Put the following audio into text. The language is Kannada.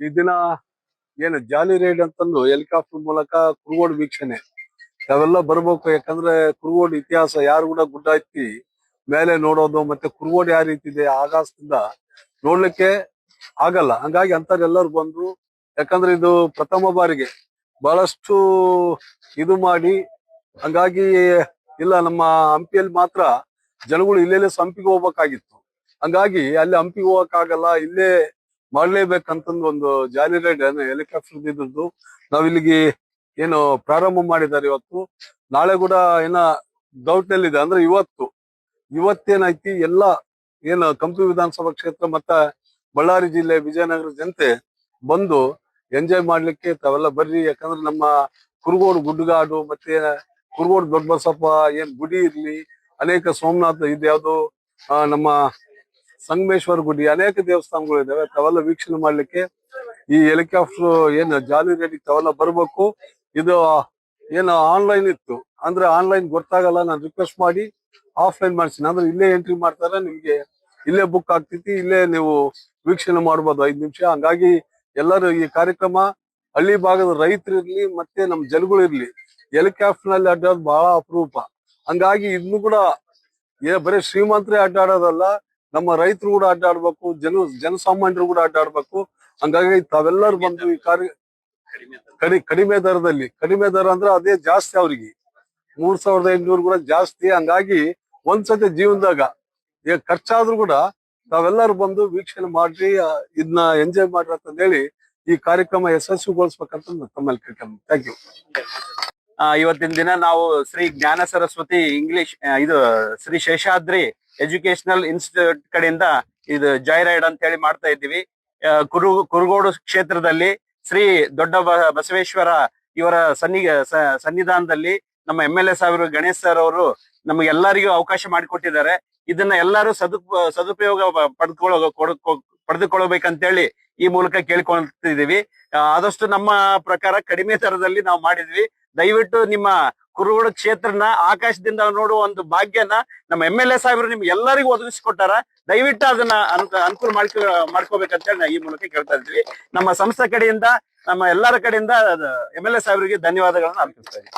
ಈ ದಿನ ಏನು ಜಾಲಿ ರೈಡ್ ಅಂತಂದು ಹೆಲಿಕಾಪ್ಟರ್ ಮೂಲಕ ಕುರುಗೋಡು ವೀಕ್ಷಣೆ. ನಾವೆಲ್ಲ ಬರ್ಬೇಕು, ಯಾಕಂದ್ರೆ ಕುರುಗೋಡು ಇತಿಹಾಸ ಯಾರು ಕೂಡ ಗುಡ್ಡ ಹತ್ತಿ ಮೇಲೆ ನೋಡೋದು ಮತ್ತೆ ಕುರುಗೋಡು ಯಾವ ರೀತಿ ಇದೆ, ಆಕಾಶದಿಂದ ನೋಡ್ಲಿಕ್ಕೆ ಆಗಲ್ಲ. ಹಂಗಾಗಿ ಅಂತವ್ರೆಲ್ಲರೂ ಬಂದ್ರು ಯಾಕಂದ್ರೆ ಇದು ಪ್ರಥಮ ಬಾರಿಗೆ ಬಹಳಷ್ಟು ಇದು ಮಾಡಿ, ಹಂಗಾಗಿ ಇಲ್ಲ, ನಮ್ಮ ಹಂಪಿಯಲ್ಲಿ ಮಾತ್ರ ಜನಗಳು ಇಲ್ಲೆಲ್ಲೇ ಸಂಪಿಗೆ ಹೋಗ್ಬೇಕಾಗಿತ್ತು. ಹಂಗಾಗಿ ಅಲ್ಲಿ ಹಂಪಿಗೆ ಹೋಗಕ್ಕಾಗಲ್ಲ, ಇಲ್ಲೇ ಮಾಡ್ಲೇಬೇಕಂತಂದು ಒಂದು ಜಾಲಿ ರೈಡ್ ಹೆಲಿಕಾಪ್ಟರ್ ಇದ್ದದ್ದು ನಾವ್ ಇಲ್ಲಿಗೆ ಏನು ಪ್ರಾರಂಭ ಮಾಡಿದ್ದಾರೆ ಇವತ್ತು. ನಾಳೆ ಕೂಡ ಏನ ಡೌಟ್ ನಲ್ಲಿದೆ ಅಂದ್ರೆ ಇವತ್ತು ಇವತ್ತೇನೈತಿ ಎಲ್ಲ ಏನು ಕಂಪಿ ವಿಧಾನಸಭಾ ಕ್ಷೇತ್ರ ಮತ್ತ ಬಳ್ಳಾರಿ ಜಿಲ್ಲೆ, ವಿಜಯನಗರ ಜನತೆ ಬಂದು ಎಂಜಾಯ್ ಮಾಡ್ಲಿಕ್ಕೆ ತಾವೆಲ್ಲ ಬರ್ರಿ. ಯಾಕಂದ್ರೆ ನಮ್ಮ ಕುರುಗೋಡು ಗುಡ್ಡಗಾಡು ಮತ್ತೆ ಕುರುಗೋಡು ದೊಡ್ಡ ಬಸಪ್ಪ ಏನ್ ಗುಡಿ ಇರ್ಲಿ, ಅನೇಕ ಸೋಮನಾಥ ಇದು ಯಾವ್ದು ನಮ್ಮ ಸಂಗಮೇಶ್ವರ ಗುಡಿ, ಅನೇಕ ದೇವಸ್ಥಾನಗಳು ಇದಾವೆ. ತಾವೆಲ್ಲ ವೀಕ್ಷಣೆ ಮಾಡ್ಲಿಕ್ಕೆ ಈ ಹೆಲಿಕಾಪ್ಟರ್ ಏನು ಜಾಲಿ ರೆಡಿ ತಾವೆಲ್ಲ ಬರ್ಬೇಕು. ಇದು ಏನು ಆನ್ಲೈನ್ ಇತ್ತು. ಅಂದ್ರೆ ಆನ್ಲೈನ್ ಗೊತ್ತಾಗಲ್ಲ, ನಾನು ರಿಕ್ವೆಸ್ಟ್ ಮಾಡಿ ಆಫ್ಲೈನ್ ಮಾಡ್ತೀನಿ ಅಂದ್ರೆ ಇಲ್ಲೇ ಎಂಟ್ರಿ ಮಾಡ್ತಾರೆ, ನಿಮ್ಗೆ ಇಲ್ಲೇ ಬುಕ್ ಆಗ್ತೈತಿ, ಇಲ್ಲೇ ನೀವು ವೀಕ್ಷಣೆ ಮಾಡ್ಬೋದು ಐದ್ ನಿಮಿಷ. ಹಂಗಾಗಿ ಎಲ್ಲರೂ ಈ ಕಾರ್ಯಕ್ರಮ ಹಳ್ಳಿ ಭಾಗದ ರೈತರು ಇರ್ಲಿ ಮತ್ತೆ ನಮ್ ಜನಗಳು ಇರ್ಲಿ ಹೆಲಿಕಾಪ್ಟರ್ನಲ್ಲಿ ಅಡ್ಡಾಡೋದು ಬಹಳ ಅಪರೂಪ. ಹಂಗಾಗಿ ಇನ್ನು ಕೂಡ ಏ ಬರೀ ಶ್ರೀಮಂತರೇ ಅಡ್ಡಾಡೋದಲ್ಲ, ನಮ್ಮ ರೈತರು ಕೂಡ ಅಡ್ಡಾಡ್ಬೇಕು, ಜನ ಜನಸಾಮಾನ್ಯರು ಕೂಡ ಅಡ್ಡಾಡ್ಬೇಕು. ಹಂಗಾಗಿ ತಾವೆಲ್ಲರೂ ಬಂದು ಈ ಕಾರ್ಯ ಕಡಿ, ಕಡಿಮೆ ದರದಲ್ಲಿ, ಕಡಿಮೆ ದರ ಅಂದ್ರೆ ಅದೇ ಜಾಸ್ತಿ ಅವ್ರಿಗೆ. ಮೂರ್ ಸಾವಿರದ ಐನೂರು ಕೂಡ ಜಾಸ್ತಿ. ಹಂಗಾಗಿ ಒಂದ್ಸತಿ ಜೀವನದಾಗ ಈಗ ಖರ್ಚಾದ್ರೂ ಕೂಡ ತಾವೆಲ್ಲರೂ ಬಂದು ವೀಕ್ಷಣೆ ಮಾಡ್ರಿ ಇದನ್ನ ಎಂಜಾಯ್ ಮಾಡ್ರಿ ಅಂತ ಹೇಳಿ ಈ ಕಾರ್ಯಕ್ರಮ ಯಶಸ್ವಿಗೊಳಿಸ್ಬೇಕಂತ ತಮ್ಮಲ್ಲಿ ಕೇಳ್ತೇನೆ ಥ್ಯಾಂಕ್ ಯು ಇವತ್ತಿನ ದಿನ ನಾವು ಶ್ರೀ ಜ್ಞಾನ ಸರಸ್ವತಿ ಇಂಗ್ಲಿಷ್ ಇದು ಶ್ರೀ ಶೇಷಾದ್ರಿ ಎಜುಕೇಶನಲ್ ಇನ್ಸ್ಟಿಟ್ಯೂಟ್ ಕಡೆಯಿಂದ ಇದು ಜಾಯ್ ರೈಡ್ ಅಂತ ಹೇಳಿ ಮಾಡ್ತಾ ಇದ್ದೀವಿ. ಕುರು, ಕುರುಗೋಡು ಕ್ಷೇತ್ರದಲ್ಲಿ ಶ್ರೀ ದೊಡ್ಡ ಬಸವೇಶ್ವರ ಇವರ ಸನ್ನಿ ಸನ್ನಿಧಾನದಲ್ಲಿ ನಮ್ಮ ಎಂ ಎಲ್ ಎ ಸಾಹೇಬರು ಗಣೇಶ್ ಸರ್ ಅವರು ನಮಗೆಲ್ಲರಿಗೂ ಅವಕಾಶ ಮಾಡಿಕೊಟ್ಟಿದ್ದಾರೆ. ಇದನ್ನ ಎಲ್ಲರೂ ಸದುಪ ಸದುಪಯೋಗ ಪಡೆದುಕೊಳ್ಳೋ ಕೊ- ಈ ಮೂಲಕ ಕೇಳ್ಕೊಳ್ತಿದೀವಿ ಆ, ಆದಷ್ಟು ನಮ್ಮ ಪ್ರಕಾರ ಕಡಿಮೆ ದರದಲ್ಲಿ ನಾವು ಮಾಡಿದ್ವಿ. ದಯವಿಟ್ಟು ನಿಮ್ಮ ಕುರುಗೋಡು ಕ್ಷೇತ್ರನ ಆಕಾಶದಿಂದ ನೋಡುವ ಒಂದು ಭಾಗ್ಯನ ನಮ್ಮ ಎಂ ಎಲ್ ಎ ಸಾಹೇಬರು ನಿಮ್ಗೆ ಎಲ್ಲರಿಗೂ ಒದಗಿಸಿಕೊಟ್ಟಾರ. ದಯವಿಟ್ಟು ಅದನ್ನ ಅನುಕ ಅನುಕೂಲ ಮಾಡ್ಕೊ ಮಾಡ್ಕೋಬೇಕಂತೇಳಿ ನಾವು ಈ ಮೂಲಕ ಕೇಳ್ತಾ ಇದ್ವಿ ನಮ್ಮ ಸಂಸ್ಥೆ ಕಡೆಯಿಂದ ನಮ್ಮ ಎಲ್ಲರ ಕಡೆಯಿಂದ ಎಂ ಎಲ್ ಎ ಸಾಹೇಬರಿಗೆ ಧನ್ಯವಾದಗಳನ್ನ ಅರ್ಪಿಸ್ತಾ